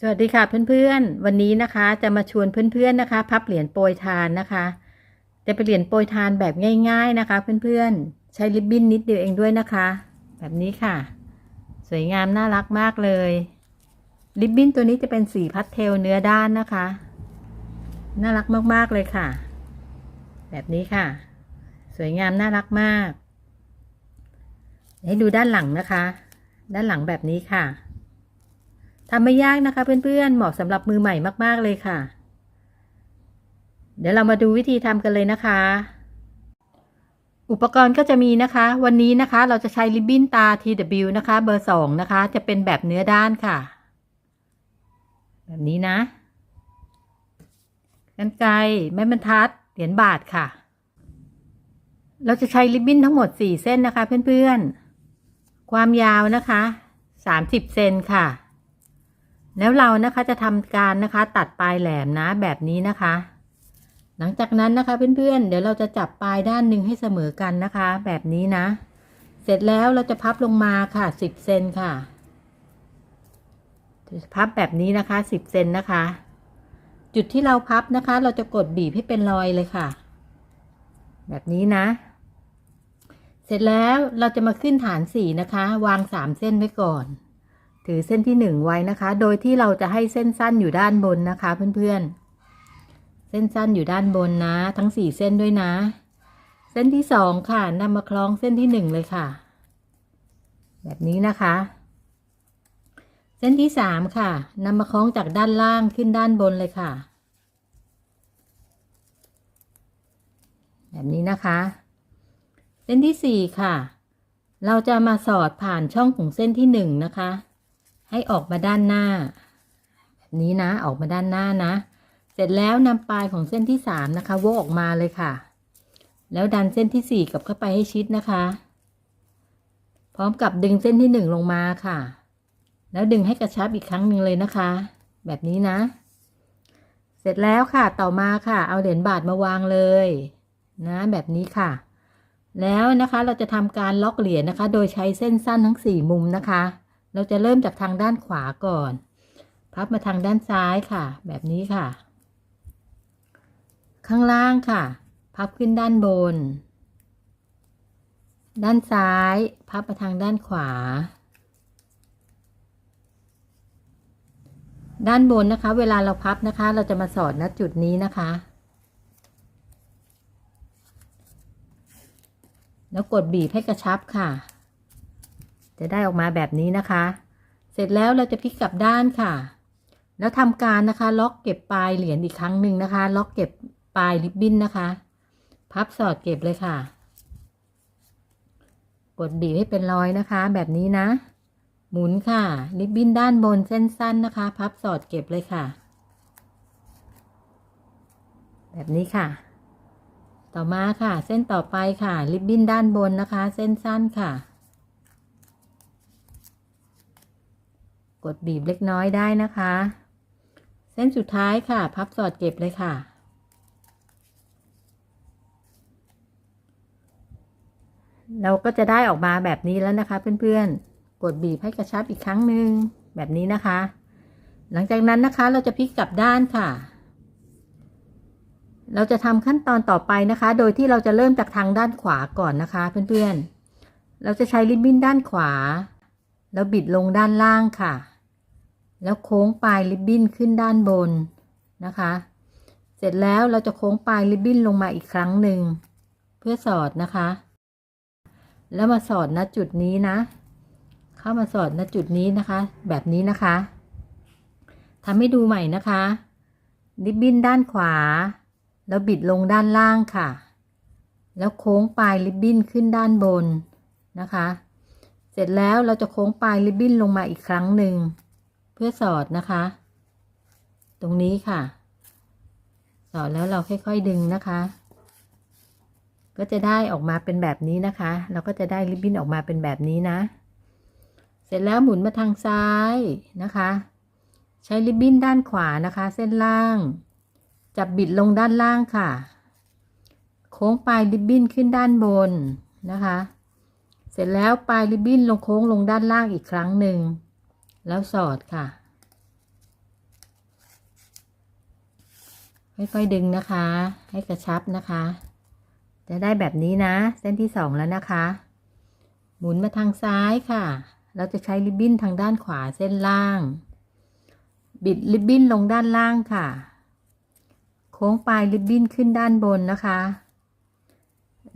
สวัสดีค่ะเพื่อนๆ วันนี้นะคะจะมาชวนเพื่อนๆนะคะ พับเหรียญโปรยทานนะคะ จะเป็นเหรียญโปรยทานแบบง่ายๆนะคะ เพื่อนๆ ใช้ริบบิ้นนิดเดียวเองด้วยนะคะ แบบนี้ค่ะ สวยงามน่ารักมากเลย ริบบิ้นตัวนี้จะเป็นสีพัสเทลเนื้อด้านนะคะ น่ารักมากๆเลยค่ะ แบบนี้ค่ะ สวยงามน่ารักมาก ให้ดูด้านหลังนะคะ ด้านหลังแบบนี้ค่ะ ทำไม่ยากนะคะเพื่อนๆ เหมาะสำหรับมือใหม่มากๆเลยค่ะ เดี๋ยวเรามาดูวิธีทำกันเลยนะคะ อุปกรณ์ก็จะมีนะคะ วันนี้นะคะเราจะใช้ริบบิ้นตา TW นะคะเบอร์สองนะคะ จะเป็นแบบเนื้อด้านค่ะ แบบนี้นะกันไกรไม้บรรทัด เหรียญบาทค่ะ เราจะใช้ริบบิ้นทั้งหมด 4 เส้นนะคะเพื่อนๆ ความยาวนะคะ 30 เซนค่ะ แล้วเรานะคะจะทำการนะคะตัดปลายแหลมนะแบบนี้นะคะ หลังจากนั้นนะคะเพื่อนๆ เดี๋ยวเราจะจับปลายด้านหนึ่งให้เสมอกันนะคะ แบบนี้นะ เสร็จแล้วเราจะพับลงมาค่ะสิบเซนค่ะจะพับแบบนี้นะคะสิบเซนนะคะ จุดที่เราพับนะคะ เราจะกดบีบให้เป็นรอยเลยค่ะ แบบนี้นะ เสร็จแล้วเราจะมาขึ้นฐานสี่นะคะ วางสามเส้นไว้ก่อน ถือเส้นที่หนึ่งไว้นะคะ โดยที่เราจะให้เส้นสั้นอยู่ด้านบนนะคะ เพื่อนๆ เส้นสั้นอยู่ด้านบนนะ ทั้งสี่เส้นด้วยนะ เส้นที่สองค่ะนำมาคล้องเส้นที่หนึ่งเลยค่ะ แบบนี้นะคะ เส้นที่สามค่ะนำมาคล้องจากด้านล่างขึ้นด้านบนเลยค่ะ แบบนี้นะคะ เส้นที่สี่ค่ะเราจะมาสอดผ่านช่องของเส้นที่หนึ่งนะคะ ให้ออกมาด้านหน้าแบบนี้นะออกมาด้านหน้านะ เสร็จแล้วนำปลายของเส้นที่สามนะคะโวกออกมาเลยค่ะ แล้วดันเส้นที่สี่กลับเข้าไปให้ชิดนะคะ พร้อมกับดึงเส้นที่หนึ่งลงมาค่ะ แล้วดึงให้กระชับอีกครั้งหนึ่งเลยนะคะ แบบนี้นะ เสร็จแล้วค่ะต่อมาค่ะ เอาเหรียญบาทมาวางเลย นะ แบบนี้ค่ะแล้วนะคะเราจะทำการล็อกเหรียญนะคะ โดยใช้เส้นสั้นทั้งสี่มุมนะคะ เราจะเริ่มจากทางด้านขวาก่อน พับมาทางด้านซ้ายค่ะ แบบนี้ค่ะ ข้างล่างค่ะ พับขึ้นด้านบน ด้านซ้าย พับมาทางด้านขวา ด้านบนนะคะ เวลาเราพับนะคะ เราจะมาสอดณจุดนี้นะคะ แล้วกดบีบให้กระชับค่ะ จะได้ออกมาแบบนี้นะคะ เสร็จแล้วเราจะพลิกกลับด้านค่ะ แล้วทำการนะคะ ล็อกเก็บปลายเหรียญอีกครั้งหนึ่งนะคะ ล็อกเก็บปลายริบบิ้นนะคะ พับสอดเก็บเลยค่ะ กดบีบให้เป็นรอยนะคะ แบบนี้นะ หมุนค่ะ ริบบิ้นด้านบนเส้นสั้นนะคะ พับสอดเก็บเลยค่ะ แบบนี้ค่ะต่อมาค่ะ เส้นต่อไปค่ะ ริบบิ้นด้านบนนะคะ เส้นสั้นค่ะ กดบีบเล็กน้อยได้นะคะ เส้นสุดท้ายค่ะ พับสอดเก็บเลยค่ะ เราก็จะได้ออกมาแบบนี้แล้วนะคะ เพื่อนๆ กดบีบให้กระชับอีกครั้งหนึ่งแบบนี้นะคะ หลังจากนั้นนะคะเราจะพลิกกลับด้านค่ะ เราจะทำขั้นตอนต่อไปนะคะ โดยที่เราจะเริ่มจากทางด้านขวาก่อนนะคะ เพื่อนๆ เราจะใช้ริบบิ้นด้านขวาแล้วบิดลงด้านล่างค่ะ แล้วโค้งปลายริบบิ้นขึ้นด้านบนนะคะ เสร็จแล้วเราจะโค้งปลายริบบิ้นลงมาอีกครั้งหนึ่งเพื่อสอดนะคะ แล้วมาสอดณจุดนี้นะ เข้ามาสอดณจุดนี้นะคะ แบบนี้นะคะทำให้ดูใหม่นะคะริบบิ้นด้านขวา แล้วบิดลงด้านล่างค่ะ แล้วโค้งปลายริบบิ้นขึ้นด้านบนนะคะ เสร็จแล้วเราจะโค้งปลายริบบิ้นลงมาอีกครั้งหนึ่ง เพื่อสอดนะคะ ตรงนี้ค่ะ สอดแล้วเราค่อยๆดึงนะคะ ก็จะได้ออกมาเป็นแบบนี้นะคะ เราก็จะได้ริบบิ้นออกมาเป็นแบบนี้นะ เสร็จแล้วหมุนมาทางซ้ายนะคะ ใช้ริบบิ้นด้านขวานะคะ เส้นล่าง จับบิดลงด้านล่างค่ะ โค้งปลายริบบิ้นขึ้นด้านบนนะคะ เสร็จแล้วปลายริบบิ้นลงโค้งลงด้านล่างอีกครั้งหนึ่ง แล้วสอดค่ะ ค่อยๆดึงนะคะ ให้กระชับนะคะ จะได้แบบนี้นะ เส้นที่สองแล้วนะคะ หมุนมาทางซ้ายค่ะ เราจะใช้ริบบิ้นทางด้านขวาเส้นล่าง บิดริบบิ้นลงด้านล่างค่ะ โค้งปลายริบบิ้นขึ้นด้านบนนะคะ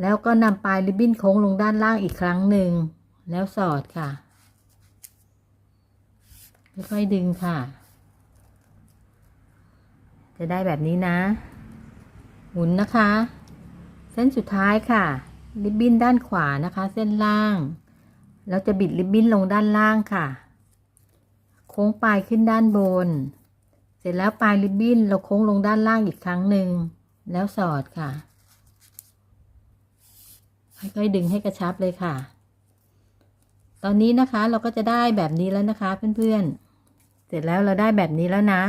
แล้วก็นำปลายริบบิ้นโค้งลงด้านล่างอีกครั้งหนึ่ง แล้วสอดค่ะ ค่อยๆดึงค่ะ จะได้แบบนี้นะ หมุนนะคะ เส้นสุดท้ายค่ะ ริบบิ้นด้านขวานะคะ เส้นล่าง เราจะบิดริบบิ้นลงด้านล่างค่ะ โค้งปลายขึ้นด้านบน เสร็จแล้วปลายริบบิ้นเราโค้งลงด้านล่างอีกครั้งหนึ่ง แล้วสอดค่ะ ค่อยๆดึงให้กระชับเลยค่ะตอนนี้นะคะเราก็จะได้แบบนี้แล้วนะคะเพื่อนๆ เสร็จแล้วเราได้แบบนี้แล้วนะ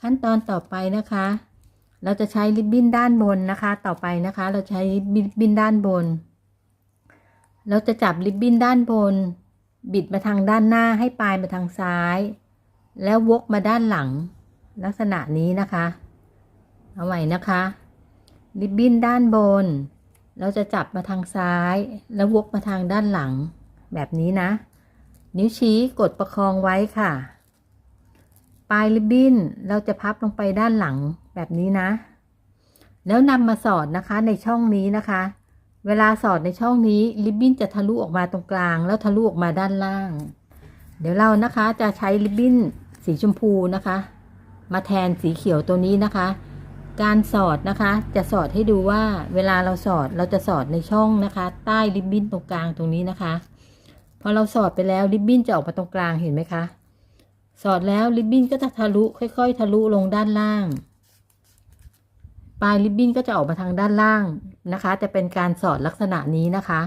ขั้นตอนต่อไปนะคะ เราจะใช้ริบบิ้นด้านบนนะคะ ต่อไปนะคะ เราใช้ริบบิ้นด้านบน เราจะจับริบบิ้นด้านบน บิดมาทางด้านหน้าให้ปลายมาทางซ้าย แล้ววกมาด้านหลัง ลักษณะนี้นะคะ เอาใหม่นะคะริบบิ้นด้านบน เราจะจับมาทางซ้าย แล้ววกมาทางด้านหลัง แบบนี้นะ นิ้วชี้กดประคองไว้ค่ะ ลายริบบิ้นเราจะพับลงไปด้านหลังแบบนี้นะ แล้วนำมาสอดนะคะในช่องนี้นะคะ เวลาสอดในช่องนี้ริบบิ้นจะทะลุออกมาตรงกลาง แล้วทะลุออกมาด้านล่าง เดี๋ยวเรานะคะจะใช้ริบบิ้นสีชมพูนะคะ มาแทนสีเขียวตัวนี้นะคะ การสอดนะคะจะสอดให้ดูว่าเวลาเราสอดเราจะสอดในช่องนะคะ ใต้ริบบิ้นตรงกลางตรงนี้นะคะ พอเราสอดไปแล้วริบบิ้นจะออกมาตรงกลางเห็นไหมคะ สอดแล้วริบบิ้นก็จะทะลุค่อย ๆ ทะลุลงด้านล่าง ปลายริบบิ้นก็จะออกมาทางด้านล่างนะคะ จะเป็นการสอดลักษณะนี้นะคะ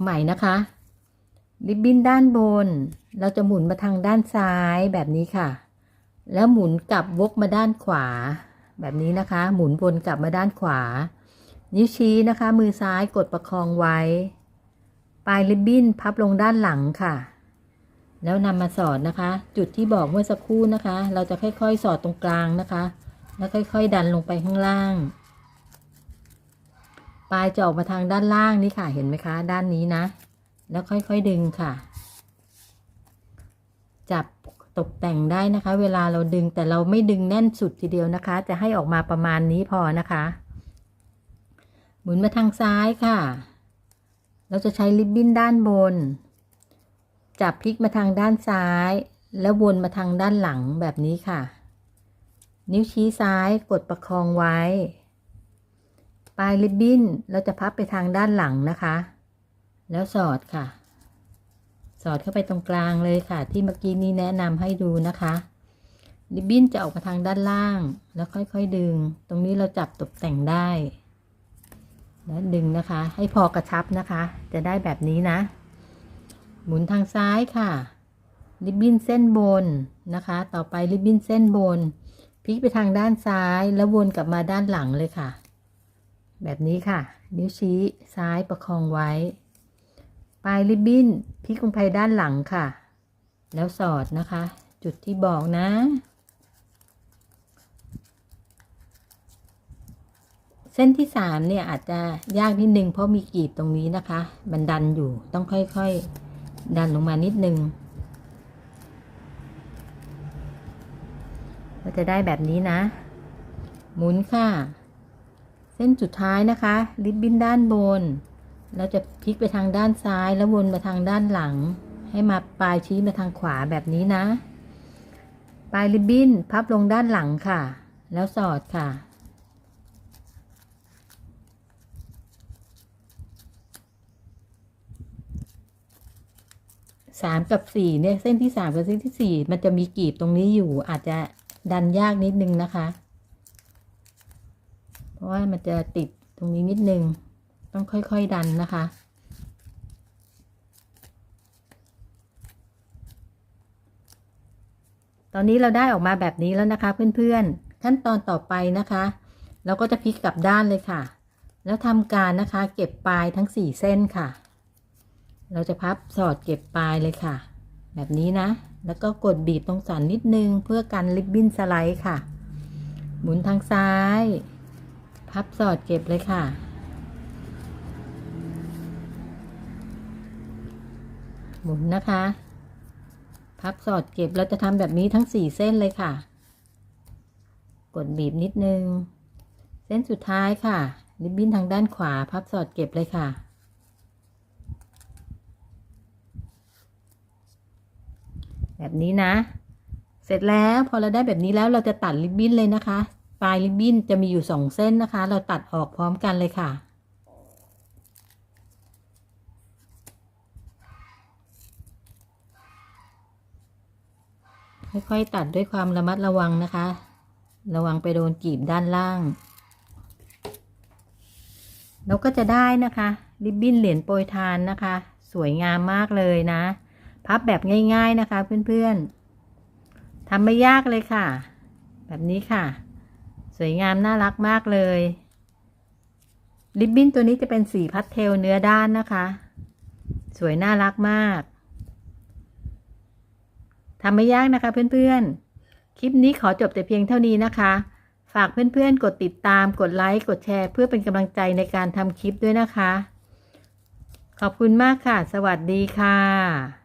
ใหม่นะคะริบบิ้นด้านบน เราจะหมุนมาทางด้านซ้ายแบบนี้ค่ะ แล้วหมุนกลับวกมาด้านขวา แบบนี้นะคะ หมุนวนกลับมาด้านขวา นิ้วชี้นะคะ มือซ้ายกดประคองไว้ ปลายริบบิ้นพับลงด้านหลังค่ะ แล้วนำมาสอดนะคะ จุดที่บอกเมื่อสักครู่นะคะ เราจะค่อยๆ สอดตรงกลางนะคะ แล้วค่อยๆ ดันลงไปข้างล่าง ปลายจะออกมาทางด้านล่างนี่ค่ะเห็นไหมคะ ด้านนี้นะ แล้วค่อยๆดึงค่ะ จับตกแต่งได้นะคะ เวลาเราดึงแต่เราไม่ดึงแน่นสุดทีเดียวนะคะ จะให้ออกมาประมาณนี้พอนะคะ หมุนมาทางซ้ายค่ะ เราจะใช้ริบบิ้นด้านบน จับพลิกมาทางด้านซ้าย แล้ววนมาทางด้านหลังแบบนี้ค่ะ นิ้วชี้ซ้ายกดประคองไว้ ปลายริบบิ้นเราจะพับไปทางด้านหลังนะคะ แล้วสอดค่ะ สอดเข้าไปตรงกลางเลยค่ะ ที่เมื่อกี้นี้แนะนำให้ดูนะคะริบบิ้นจะออกมาทางด้านล่าง แล้วค่อยๆดึง ตรงนี้เราจับตกแต่งได้ แล้วดึงนะคะ ให้พอกระชับนะคะ จะได้แบบนี้นะ หมุนทางซ้ายค่ะ ริบบิ้นเส้นบนนะคะ ต่อไปริบบิ้นเส้นบน พลิกไปทางด้านซ้ายแล้ววนกลับมาด้านหลังเลยค่ะ แบบนี้ค่ะ นิ้วชี้ซ้ายประคองไว้ ปลายริบบิ้นพลิกลงไปด้านหลังค่ะ แล้วสอดนะคะ จุดที่บอกนะ เส้นที่สามเนี่ยอาจจะยากนิดนึงเพราะมีกรีบตรงนี้นะคะ มันดันอยู่ต้องค่อยๆ ดันลงมานิดนึง ก็จะได้แบบนี้นะ หมุนค่ะ เส้นสุดท้ายนะคะ ริบบิ้นด้านบน เราจะพลิกไปทางด้านซ้ายแล้ววนมาทางด้านหลัง ให้มาปลายชี้มาทางขวาแบบนี้นะ ปลายริบบิ้นพับลงด้านหลังค่ะ แล้วสอดค่ะ สามกับสี่เนี่ยเส้นที่สามกับเส้นที่สี่มันจะมีกีบตรงนี้อยู่อาจจะดันยากนิดนึงนะคะ เพราะว่ามันจะติดตรงนี้นิดนึง ต้องค่อยๆดันนะคะ ตอนนี้เราได้ออกมาแบบนี้แล้วนะคะ เพื่อนๆ ขั้นตอนต่อไปนะคะ เราก็จะพลิกกลับด้านเลยค่ะ แล้วทำการนะคะ เก็บปลายทั้งสี่เส้นค่ะ เราจะพับสอดเก็บปลายเลยค่ะ แบบนี้นะ แล้วก็กดบีบตรงสันนิดนึงเพื่อกันริบบิ้นสไลด์ค่ะ หมุนทางซ้าย พับสอดเก็บเลยค่ะ หมุนนะคะ พับสอดเก็บเราจะทำแบบนี้ทั้งสี่เส้นเลยค่ะ กดบีบนิดนึง เส้นสุดท้ายค่ะริบบิ้นทางด้านขวา พับสอดเก็บเลยค่ะ แบบนี้นะ เสร็จแล้วพอเราได้แบบนี้แล้วเราจะตัดริบบิ้นเลยนะคะ ปลายริบบิ้นจะมีอยู่สองเส้นนะคะ เราตัดออกพร้อมกันเลยค่ะ ค่อยๆตัดด้วยความระมัดระวังนะคะ ระวังไปโดนกีบด้านล่างเราก็จะได้นะคะ ริบบิ้นเหรียญโปรยทานนะคะ สวยงามมากเลยนะ พับแบบง่าย ๆนะคะ เพื่อนๆทำไม่ยากเลยค่ะ แบบนี้ค่ะ สวยงามน่ารักมากเลย ริบบิ้นตัวนี้จะเป็นสีพัสเทลเนื้อด้านนะคะ สวยน่ารักมากทำไม่ยากนะคะเพื่อนๆ คลิปนี้ขอจบแต่เพียงเท่านี้นะคะ ฝากเพื่อนๆ กดติดตาม กดไลค์ กดแชร์ เพื่อเป็นกำลังใจในการทำคลิปด้วยนะคะ ขอบคุณมากค่ะ สวัสดีค่ะ